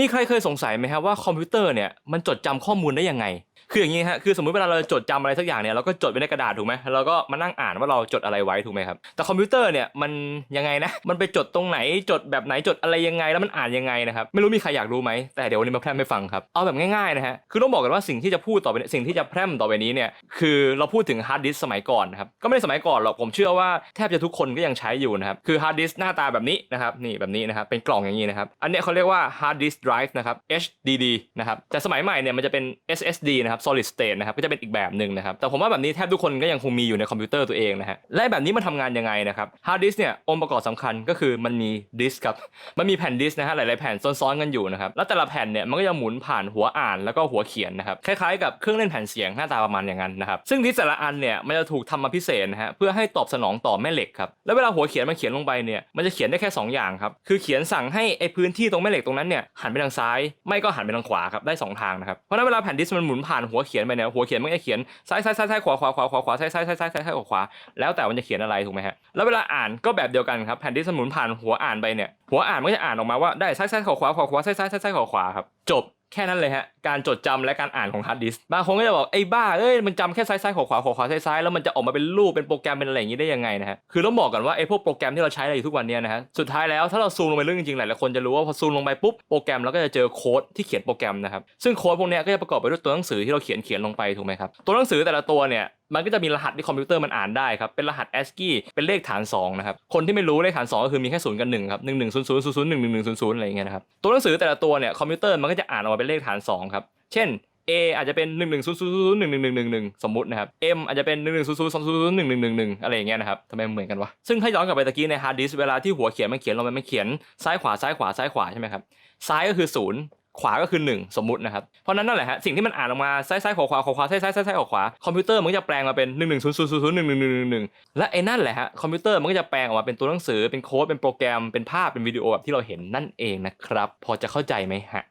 มีใครเคยสงสัยไหมครับว่าคอมพิวเตอร์เนี่ยมันจดจำข้อมูลได้ยังไงคืออย่างนี้ฮะคือสมมติเวลาเราจดจำอะไรสักอย่างเนี่ยเราก็จดไว้ในกระดาษถูกไหมแล้วก็มานั่งอ่านว่าเราจดอะไรไว้ถูกไหมครับแต่คอมพิวเตอร์เนี่ยมันยังไงนะมันไปจดตรงไหนจดแบบไหนจดอะไรยังไงแล้วมันอ่านยังไงนะครับไม่รู้มีใครอยากรู้ไหมแต่เดี๋ยววันนี้มาแพร่มให้ฟังครับเอาแบบง่ายๆนะฮะคือต้องบอกกันว่าสิ่งที่จะพูดต่อไปสิ่งที่จะแพร่ต่อไปนี้เนี่ยคือเราพูดถึงฮาร์ดดิสสมัยก่อนนะครับก็ไม่ได้สมัยก่อนหรอกผมเชื่อว่าแทบจะทุกคนก็ยังใช้อยู่นะครับคือฮาร์ดดิสหน้าตาแบบนี้นะครับนี่แบบนี้นะครับเป็นกล่องอย่างนี้นะครับอันเนี้ยเขาเรียกว่า hard disk drive นะครับ HDD นะครับแต่สมัยใหม่เนี่ยมันจะเป็น SSD นะครับ solid state นะครับก็จะเป็นอีกแบบหนึ่งนะครับแต่ผมว่าแบบนี้แทบทุกคนก็ยังคงมีอยู่ในคอมพิวเตอร์ตัวเองนะฮะและแบบนี้มันทำงานยังไงนะครับ hard disk เนี่ยองค์ประกอบสำคัญก็คือมันมีดิสครับมันมีแผ่นดิสก์นะฮะหลายๆแผ่นซ้อนๆกันอยู่นะครับแล้วแต่ละแผ่นเนี่ยมันก็จะหมุนผ่านหัวอ่านแล้วก็หัวเขียนนะครับคล้ายๆกับเครื่องเล่นแผ่นเสียงหน้าตาประมาณอย่างนั้นนะครับซึ่งดิสก์แต่ละอันเนี่ยมันจะถูกทำมาพิเศษนะฮะเพื่อให้ตอบสนองต่อแม่เหล็กครับแล้วเวลาหัวเขียนมันเขียนลงไปเนี่ยมันจะเขียนได้แค่ 2 อย่างครับคือเขียนสั่งให้ไอ้พื้นที่ตรงแม่เหล็กตรงนั้นเนี่ยหันไปทางซ้าย ไม่ก็หันไปทางขวาครับได้สองทางนะครับเพราะนั้นเวลาแผ่นดิสมันหมุนผ่านานหัวเขียนไปเนี่ยหัวเขียนมันจะเขียนซ้ายซ้ายซ้ายซ้ายขวาขวาขวาขวาขวาซ้ายซ้ายซ้ายซ้ายซ้ายขวาขวาแล้วแต่มันจะเขียนอะไรถูกไหมฮะแล้วเวลาอ่านก็แบบเดียวกันครับแผ่นดิสมุนผ่านหัวอ่านไปเนี่ยหัวอ่านมันก็จะอ่านออกมาว่าได้ซ้ายซ้ายขวาขวาขวาขวาซ้ายซ้ายซ้ายซ้ายขวาขวาครับจบ แค่นั้นเลยฮะ การจดจำและการอ่านของฮาร์ดดิสก์บางคนก็จะบอกไอ้บ้าเอ้ยมันจำแค่ซ้ายซ้ายขวาขวาขวาขวาซ้ายซ้ายแล้วมันจะออกมาเป็นรูปเป็นโปรแกรมเป็นอะไรอย่างนี้ได้ยังไงนะฮะคือต้องบอกก่อนว่าไอ้พวกโปรแกรมที่เราใช้อะไรอยู่ทุกวันเนี้นะฮะสุดท้ายแล้วถ้าเราซูมลงไปเรื่องจริงๆหลายๆคนจะรู้ว่าพอซูมลงไปปุ๊บโปรแกรมเราก็จะเจอโค้ดที่เขียนโปรแกรมนะครับซึ่งโค้ดพวกเนี้ยก็จะประกอบไปด้วยตัวหนังสือที่เราเขียนเขียนลงไปถูกไหมครับตัวหนังสือแต่ละตัวเนี่ย มันก็จะมีรหัสที่คอมพิวเตอร์มันอ่านได้ครับ เป็นรหัส ASCII เป็นเลขฐาน2นะครับ คนที่ไม่รู้เลขฐาน 2 ก็คือมีแค่ศูนย์กับ1ครับ1 1 0 0 0 0 1 1 1 0 0อะไรอย่างเงี้ยนะครับ ตัวหนังสือแต่ละตัวเนี่ยคอมพิวเตอร์มันก็จะอ่านออกมาเป็นเลขฐาน2ครับเช่น A อาจจะเป็น 1 1 0 0 0 1 1 1 1 1 สมมุตินะครับ M อาจจะเป็น 1 1 0 0 0 2 0 0 1 1 1 1 อะไรอย่างเงี้ยนะครับทำไมเหมือนกันวะ ซึ่งถ้าย้อนกลับไปตะกี้ในฮาร์ดดิสเวลาที่หัวเขียนมันเขียนลงไปมันเขียนซ้ายขวาซ้ายขวาซ้ายขวาใช่ไหมครับ ซ้ายก็คือศูนย์ ขวาก็คือ 1 สมมุตินะครับ เพราะนั้นนั่นแหละฮะสิ่งที่มันอ่านออกมาซ้ายซ้ายขวาขวาขวาขวาซ้ายซ้ายซ้ายซ้ายขวาขวาคอมพิวเตอร์มันก็จะแปลงมาเป็น 1 1 0 0 0 0 1 1 1 1 1และไอ้นั่นแหละฮะคอมพิวเตอร์มันก็จะแปลงออกมาเป็นตัวหนังสือเป็นโค้ดเป็นโปรแกรมเป็นภาพเป็นวิดีโอแบบที่เราเห็นนั่นเองนะครับพอจะเข้าใจไหมฮะ